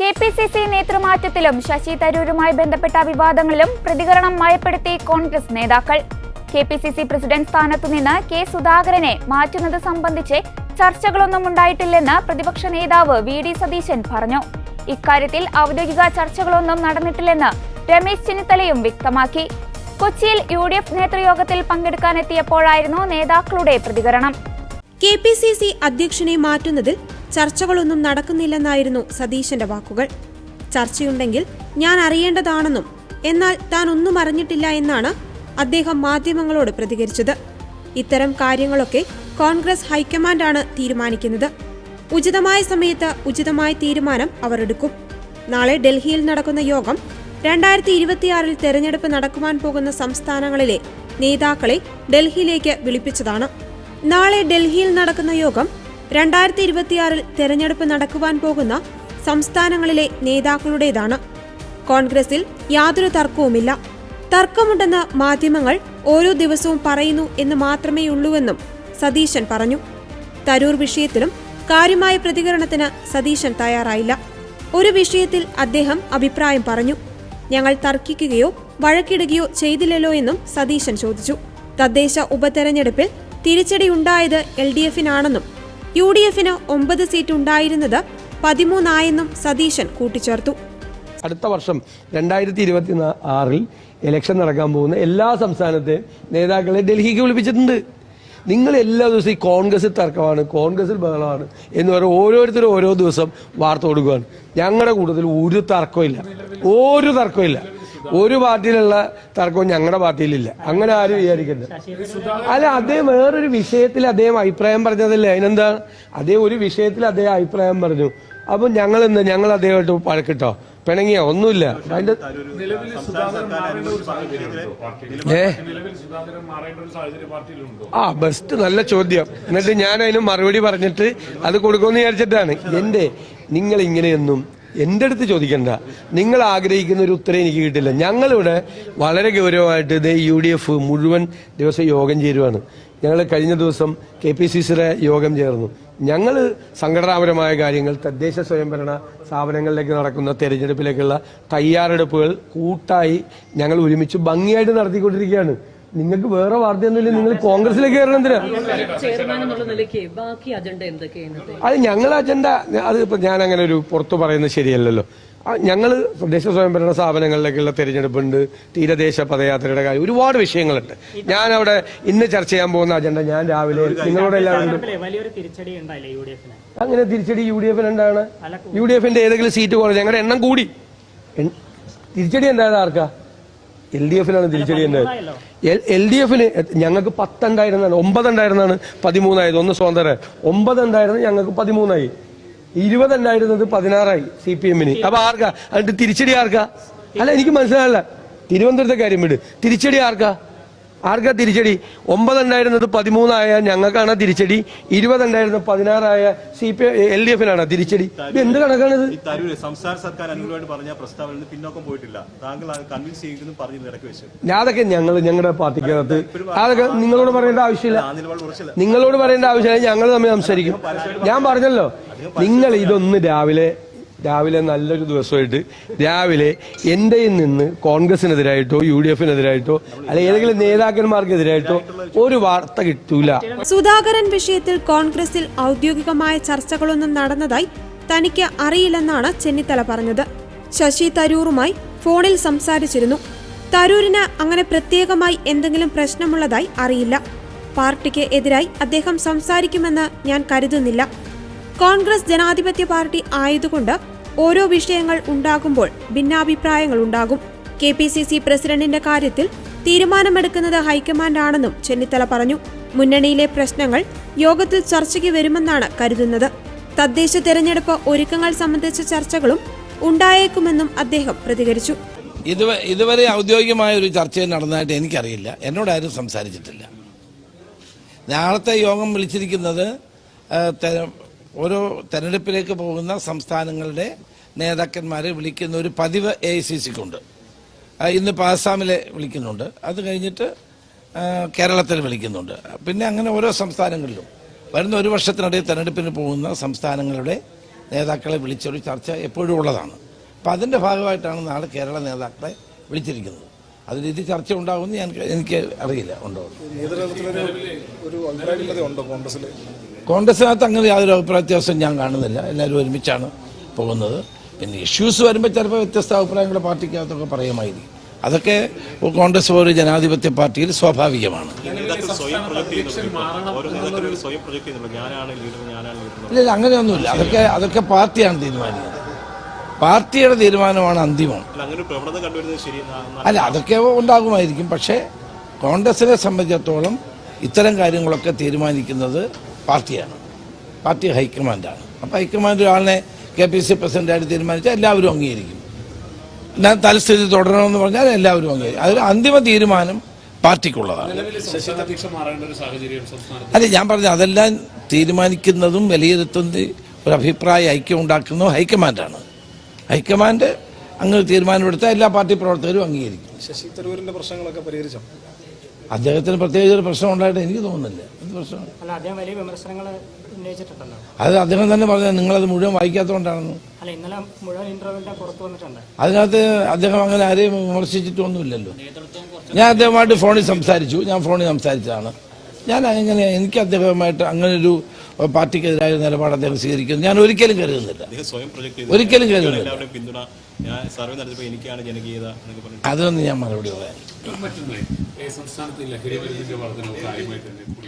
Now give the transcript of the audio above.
K P C C നേതൃമാറ്റത്തിലും ശശി തരൂരുമായി ബന്ധപ്പെട്ട വിവാദങ്ങളിലും പ്രതികരണം മയപ്പെടുത്തി കോൺഗ്രസ് നേതാക്കൾ. K P C C president സ്ഥാനത്തു നിന്ന് കെ സുധാകരനെ മാറ്റുന്നത് സംബന്ധിച്ച് ചർച്ചകളൊന്നും ഉണ്ടായിട്ടില്ലെന്ന് പ്രതിപക്ഷ നേതാവ് വി ഡി സതീശൻ പറഞ്ഞു. ഇക്കാര്യത്തിൽ ഔദ്യോഗിക ചർച്ചകളൊന്നും നടന്നിട്ടില്ലെന്ന് രമേശ് ചെന്നിത്തലയും വ്യക്തമാക്കി. കൊച്ചിയിൽ യു ഡി എഫ് നേതൃയോഗത്തിൽ പങ്കെടുക്കാനെത്തിയപ്പോഴായിരുന്നു നേതാക്കളുടെ പ്രതികരണം. കെ പി സി സി അധ്യക്ഷനെ മാറ്റുന്നതിൽ ചർച്ചകളൊന്നും നടക്കുന്നില്ലെന്നായിരുന്നു സതീശന്റെ വാക്കുകൾ. ചർച്ചയുണ്ടെങ്കിൽ ഞാൻ അറിയേണ്ടതാണെന്നും എന്നാൽ താൻ ഒന്നും അറിഞ്ഞിട്ടില്ല എന്നാണ് അദ്ദേഹം മാധ്യമങ്ങളോട് പ്രതികരിച്ചത്. ഇത്തരം കാര്യങ്ങളൊക്കെ കോൺഗ്രസ് ഹൈക്കമാൻഡാണ് തീരുമാനിക്കുന്നത്. ഉചിതമായ സമയത്ത് ഉചിതമായ തീരുമാനം അവർ എടുക്കും. നാളെ ഡൽഹിയിൽ നടക്കുന്ന യോഗം രണ്ടായിരത്തി ഇരുപത്തിയാറിൽ തെരഞ്ഞെടുപ്പ് നടക്കുവാൻ പോകുന്ന സംസ്ഥാനങ്ങളിലെ നേതാക്കളെ ഡൽഹിയിലേക്ക് വിളിപ്പിച്ചതാണ്. നാളെ ഡൽഹിയിൽ നടക്കുന്ന യോഗം രണ്ടായിരത്തി ഇരുപത്തിയാറിൽ തെരഞ്ഞെടുപ്പ് നടക്കുവാൻ പോകുന്ന സംസ്ഥാനങ്ങളിലെ നേതാക്കളുടേതാണ്. കോൺഗ്രസിൽ യാതൊരു തർക്കവുമില്ല. തർക്കമുണ്ടെന്ന് മാധ്യമങ്ങൾ ഓരോ ദിവസവും പറയുന്നു എന്ന് മാത്രമേയുള്ളൂവെന്നും സതീശൻ പറഞ്ഞു. തരൂർ വിഷയത്തിലും കാര്യമായ പ്രതികരണത്തിന് സതീശൻ തയ്യാറായില്ല. ഒരു വിഷയത്തിൽ അദ്ദേഹം അഭിപ്രായം പറഞ്ഞു. ഞങ്ങൾ തർക്കിക്കുകയോ വഴക്കിടുകയോ ചെയ്തില്ലല്ലോ എന്നും സതീശൻ ചോദിച്ചു. തദ്ദേശ ഉപതെരഞ്ഞെടുപ്പിൽ തിരിച്ചടിയുണ്ടായത് എൽ ഡി എഫിനാണെന്നും യു ഡി എഫിന് ഒമ്പത് സീറ്റ് ഉണ്ടായിരുന്നത് പതിമൂന്നായെന്നും സതീശൻ കൂട്ടിച്ചേർത്തു. അടുത്ത വർഷം രണ്ടായിരത്തി ഇരുപത്തി ആറിൽ ഇലക്ഷൻ നടക്കാൻ പോകുന്ന എല്ലാ സംസ്ഥാനത്തെ നേതാക്കളെ ഡൽഹിക്ക് വിളിപ്പിച്ചിട്ടുണ്ട്. നിങ്ങൾ എല്ലാ ദിവസവും ഈ കോൺഗ്രസിൽ തർക്കമാണ് കോൺഗ്രസിൽ ബഹളമാണ് എന്ന് പറഞ്ഞ് ഓരോരുത്തരും ഓരോ ദിവസം വാർത്ത കൊടുക്കുകയാണ് ഞങ്ങളുടെ കൂട്ടത്തിൽ ഒരു തർക്കമില്ല ഒരു തർക്കമില്ല ഒരു പാർട്ടിയിലുള്ള തർക്കവും ഞങ്ങളുടെ പാർട്ടിയിലില്ല. അങ്ങനെ ആരും വിചാരിക്കരുത്. അല്ല അദ്ദേഹം വേറൊരു വിഷയത്തിൽ അദ്ദേഹം അഭിപ്രായം പറഞ്ഞതല്ലേ? അതിനെന്താ? അദ്ദേഹം ഒരു വിഷയത്തിൽ അദ്ദേഹം അഭിപ്രായം പറഞ്ഞു. അപ്പൊ ഞങ്ങൾ എന്താ ഞങ്ങൾ അദ്ദേഹമായിട്ട് പഴക്കിട്ടോ? പിണങ്ങിയോ? ഒന്നുമില്ല. അതിന്റെ ഏ? ആ ബെസ്റ്റ് നല്ല ചോദ്യം. എന്നിട്ട് ഞാൻ അതിന് മറുപടി പറഞ്ഞിട്ട് അത് കൊടുക്കുമെന്ന് വിചാരിച്ചിട്ടാണ്. എന്റെ നിങ്ങൾ ഇങ്ങനെയൊന്നും എന്റെ അടുത്ത് ചോദിക്കണ്ട. നിങ്ങൾ ആഗ്രഹിക്കുന്ന ഒരു ഉത്തരം എനിക്ക് കിട്ടില്ല. ഞങ്ങളിവിടെ വളരെ ഗൗരവമായിട്ട് ഇതേ യു ഡി എഫ് മുഴുവൻ ദിവസം യോഗം ചേരുവാണ്. ഞങ്ങൾ കഴിഞ്ഞ ദിവസം കെ പി സി സിയുടെ യോഗം ചേർന്നു. ഞങ്ങൾ സംഘടനാപരമായ കാര്യങ്ങൾ തദ്ദേശ സ്വയംഭരണ സ്ഥാപനങ്ങളിലേക്ക് നടക്കുന്ന തെരഞ്ഞെടുപ്പിലേക്കുള്ള തയ്യാറെടുപ്പുകൾ കൂട്ടായി ഞങ്ങൾ ഒരുമിച്ച് ഭംഗിയായിട്ട് നടത്തിക്കൊണ്ടിരിക്കുകയാണ്. നിങ്ങൾക്ക് വേറെ വാർത്തയൊന്നുമില്ല. നിങ്ങൾ കോൺഗ്രസിലേക്ക് കയറണം എന്തിനാ? ബാക്കി അജണ്ട എന്തൊക്കെയാണ് അത് ഞങ്ങൾ അജണ്ട അത് ഇപ്പൊ ഞാൻ അങ്ങനെ ഒരു പുറത്തു പറയുന്നത് ശരിയല്ലല്ലോ. ഞങ്ങൾ തദ്ദേശ സ്വയംഭരണ സ്ഥാപനങ്ങളിലേക്കുള്ള തെരഞ്ഞെടുപ്പുണ്ട് തീരദേശ പദയാത്രയുടെ കാര്യം ഒരുപാട് വിഷയങ്ങളുണ്ട്. ഞാൻ അവിടെ ഇന്ന് ചർച്ച ചെയ്യാൻ പോകുന്ന അജണ്ട ഞാൻ രാവിലെ നിങ്ങളോട് എല്ലാവരും അങ്ങനെ തിരിച്ചടി യു ഡി എഫിന് എന്താണ്? യു ഡി എഫിന്റെ ഏതെങ്കിലും സീറ്റ് കുറഞ്ഞു ഞങ്ങളുടെ എണ്ണം കൂടി. തിരിച്ചടി എന്തായത് ആർക്കാ? എൽ ഡി എഫിലാണ് തിരിച്ചടി ഉണ്ടായത് എൽ ഡി എഫിന് ഞങ്ങൾക്ക് പത്തുണ്ടായിരുന്നാണ് ഒമ്പതുണ്ടായിരുന്നാണ് പതിമൂന്നായത്. ഒന്ന് സ്വാതന്ത്ര്യം. ഒമ്പത് ഉണ്ടായിരുന്നത് ഞങ്ങൾക്ക് പതിമൂന്നായി. ഇരുപതുണ്ടായിരുന്നത് പതിനാറായി സി പി എമ്മിന്. അപ്പൊ ആർക്കാ? എന്നിട്ട് തിരിച്ചടി ആർക്കാ? അല്ല എനിക്ക് മനസ്സിലായല്ല. തിരുവനന്തപുരത്തെ കാര്യം വിട്. തിരിച്ചടി ആർക്കാ? ആർക്കാ തിരിച്ചടി? ഒമ്പതുണ്ടായിരുന്നത് പതിമൂന്നായ ഞങ്ങൾക്കാണ് തിരിച്ചടി? ഇരുപതുണ്ടായിരുന്നത് പതിനാറായ സി പി എൽ ഡി എഫിനാണ് തിരിച്ചടി? ഇത് എന്ത് കണക്കാണിത്? സംസ്ഥാന സർക്കാർ അനുകൂലമായിട്ട് പറഞ്ഞ പ്രസ്താവന പിന്നോക്കം പോയിട്ടില്ല. താങ്കൾ കൺവിൻസ് ചെയ്യുന്നു പറഞ്ഞു അതൊക്കെ ഞങ്ങൾ ഞങ്ങളുടെ പാർട്ടിക്കകത്ത് അതൊക്കെ നിങ്ങളോട് പറയേണ്ട ആവശ്യമില്ല. നിങ്ങളോട് പറയേണ്ട ആവശ്യമില്ല ഞങ്ങൾ തമ്മിൽ സംസാരിക്കും. ഞാൻ പറഞ്ഞല്ലോ നിങ്ങൾ ഇതൊന്ന് രാവിലെ രാവിലെ നല്ലൊരു ദിവസമായിട്ട് രാവിലെ എന്റെ നിന്ന് കോൺഗ്രസിനെതിരായിട്ടോ യു ഡി എഫിനെതിരായിട്ടോ അല്ലെ ഏതെങ്കിലും നേതാക്കന്മാർക്കെതിരായിട്ടോ ഒരു വാർത്ത കിട്ടൂല. സുധാകരൻ വിഷയത്തിൽ കോൺഗ്രസിൽ ഔദ്യോഗികമായ ചർച്ചകളൊന്നും നടന്നതായി തനിക്ക് അറിയില്ലെന്നാണ് ചെന്നിത്തല പറഞ്ഞത്. ശശി തരൂറുമായി ഫോണിൽ സംസാരിച്ചിരുന്നു. തരൂരിന് അങ്ങനെ പ്രത്യേകമായി എന്തെങ്കിലും പ്രശ്നമുള്ളതായി അറിയില്ല. പാർട്ടിക്ക് എതിരായി അദ്ദേഹം സംസാരിക്കുമെന്ന് ഞാൻ കരുതുന്നില്ല. കോൺഗ്രസ് ജനാധിപത്യ പാർട്ടി ആയതുകൊണ്ട് ഓരോ വിഷയങ്ങൾ ഉണ്ടാകുമ്പോൾ ഭിന്നാഭിപ്രായങ്ങൾ ഉണ്ടാകും. കെ പി സി സി പ്രസിഡന്റിന്റെ കാര്യത്തിൽ തീരുമാനമെടുക്കുന്നത് ഹൈക്കമാൻഡാണെന്നും ചെന്നിത്തല പറഞ്ഞു. മുന്നണിയിലെ പ്രശ്നങ്ങൾ യോഗത്തിൽ ചർച്ചയ്ക്ക് വരുമെന്നാണ് കരുതുന്നത്. തദ്ദേശ തെരഞ്ഞെടുപ്പ് ഒരുക്കങ്ങൾ സംബന്ധിച്ച ചർച്ചകളും ഉണ്ടായേക്കുമെന്നും അദ്ദേഹം പ്രതികരിച്ചു. ഇതുവരെ ഔദ്യോഗികമായ ഒരു ചർച്ച നടന്നതായിട്ട് എനിക്കറിയില്ല. എന്നോട് ആരും സംസാരിച്ചിട്ടില്ല. നാളത്തെ യോഗം വിളിച്ചിരിക്കുന്നത് ഓരോ തെരഞ്ഞെടുപ്പിലേക്ക് പോകുന്ന സംസ്ഥാനങ്ങളുടെ നേതാക്കന്മാരെ വിളിക്കുന്ന ഒരു പതിവ് എ ഐ സി സിക്കുണ്ട് ഇന്നിപ്പോൾ ആസാമിലെ വിളിക്കുന്നുണ്ട്. അത് കഴിഞ്ഞിട്ട് കേരളത്തിൽ വിളിക്കുന്നുണ്ട്. പിന്നെ അങ്ങനെ ഓരോ സംസ്ഥാനങ്ങളിലും. വരുന്ന ഒരു വർഷത്തിനിടയിൽ തെരഞ്ഞെടുപ്പിന് പോകുന്ന സംസ്ഥാനങ്ങളുടെ നേതാക്കളെ വിളിച്ചൊരു ചർച്ച എപ്പോഴും ഉള്ളതാണ്. അപ്പം അതിന്റെ ഭാഗമായിട്ടാണ് നാളെ കേരള നേതാക്കളെ വിളിച്ചിരിക്കുന്നത്. അതിൽ ഇത് ചർച്ച ഉണ്ടാകുമെന്ന് ഞാൻ എനിക്ക് അറിയില്ല. ഉണ്ടോ? കോൺഗ്രസിനകത്ത് അങ്ങനെ യാതൊരു അഭിപ്രായ വ്യത്യാസവും ഞാൻ കാണുന്നില്ല. എല്ലാവരും ഒരുമിച്ചാണ് പോകുന്നത്. പിന്നെ ഇഷ്യൂസ് വരുമ്പോൾ ചിലപ്പോൾ വ്യത്യസ്ത അഭിപ്രായങ്ങൾ പാർട്ടിക്കകത്തൊക്കെ പറയുമായിരിക്കും. അതൊക്കെ കോൺഗ്രസ് പോലെ ജനാധിപത്യ പാർട്ടിയിൽ സ്വാഭാവികമാണ്. ഇല്ല അങ്ങനെയൊന്നുമില്ല. അതൊക്കെ അതൊക്കെ പാർട്ടിയാണ് തീരുമാനിക്കുന്നത്. പാർട്ടിയുടെ തീരുമാനമാണ് അന്തിമം. അല്ല അതൊക്കെ ഉണ്ടാകുമായിരിക്കും. പക്ഷേ കോൺഗ്രസിനെ സംബന്ധിച്ചിടത്തോളം ഇത്തരം കാര്യങ്ങളൊക്കെ തീരുമാനിക്കുന്നത് പാർട്ടിയാണ്. പാർട്ടി ഹൈക്കമാൻഡാണ്. അപ്പോൾ ഹൈക്കമാൻഡ് ഒരാളിനെ കെ പി സി പ്രസിഡന്റായിട്ട് തീരുമാനിച്ചാൽ എല്ലാവരും അംഗീകരിക്കും. ഞാൻ തലസ്ഥിതി തുടരണമെന്ന് പറഞ്ഞാൽ എല്ലാവരും അംഗീകരിക്കും. അതൊരു അന്തിമ തീരുമാനം പാർട്ടിക്കുള്ളതാണ്. അല്ല ഞാൻ പറഞ്ഞു അതെല്ലാം തീരുമാനിക്കുന്നതും വിലയിരുത്തുന്നത് ഒരു അഭിപ്രായ ഐക്യം ഉണ്ടാക്കുന്നതും ഹൈക്കമാൻഡാണ്. ഹൈക്കമാൻഡ് അങ്ങ് തീരുമാനമെടുത്താൽ എല്ലാ പാർട്ടി പ്രവർത്തകരും അംഗീകരിക്കും. ശശി തരൂരിന്റെ പ്രശ്നങ്ങളൊക്കെ പരിഹരിച്ചോ? അദ്ദേഹത്തിന് പ്രത്യേകിച്ച് ഒരു പ്രശ്നം ഉണ്ടായിട്ട് എനിക്ക് തോന്നുന്നില്ല. അല്ല അദ്ദേഹം വലിയ വിമർശനങ്ങൾ ഉന്നയിച്ചിട്ടുണ്ടല്ലോ. അത് അദ്ദേഹം തന്നെ പറഞ്ഞത് നിങ്ങളത് മുഴുവൻ വായിക്കാത്തതുകൊണ്ടാണെന്ന്. അല്ല ഇന്നലെ മുഴുവൻ ഇന്റർവ്യൂവിന്റെ പുറത്തു വന്നിട്ടുണ്ട്. അതിനകത്ത് അദ്ദേഹം അങ്ങനെ ആരെയും വിമർശിച്ചിട്ടൊന്നുമില്ലല്ലോ ഞാൻ അദ്ദേഹമായിട്ട് ഫോണിൽ സംസാരിച്ചു. ഞാൻ ഫോണിൽ സംസാരിച്ചതാണ്. ഞാൻ അങ്ങനെ എനിക്ക് അദ്ദേഹവുമായിട്ട് അങ്ങനെ ഒരു പാർട്ടിക്കെതിരായ നിലപാട് അദ്ദേഹം സ്വീകരിക്കുന്നു. ഞാൻ ഒരിക്കലും കരുതുന്നില്ല. ഒരിക്കലും കരുതുന്നില്ല. അതൊന്നും ഞാൻ മറുപടി പറയാം മറ്റൊന്ന് സംസ്ഥാനത്ത് ലഹരി മരുന്നിന്റെ വർധനവ് കാര്യമായിട്ട് തന്നെ കൂടി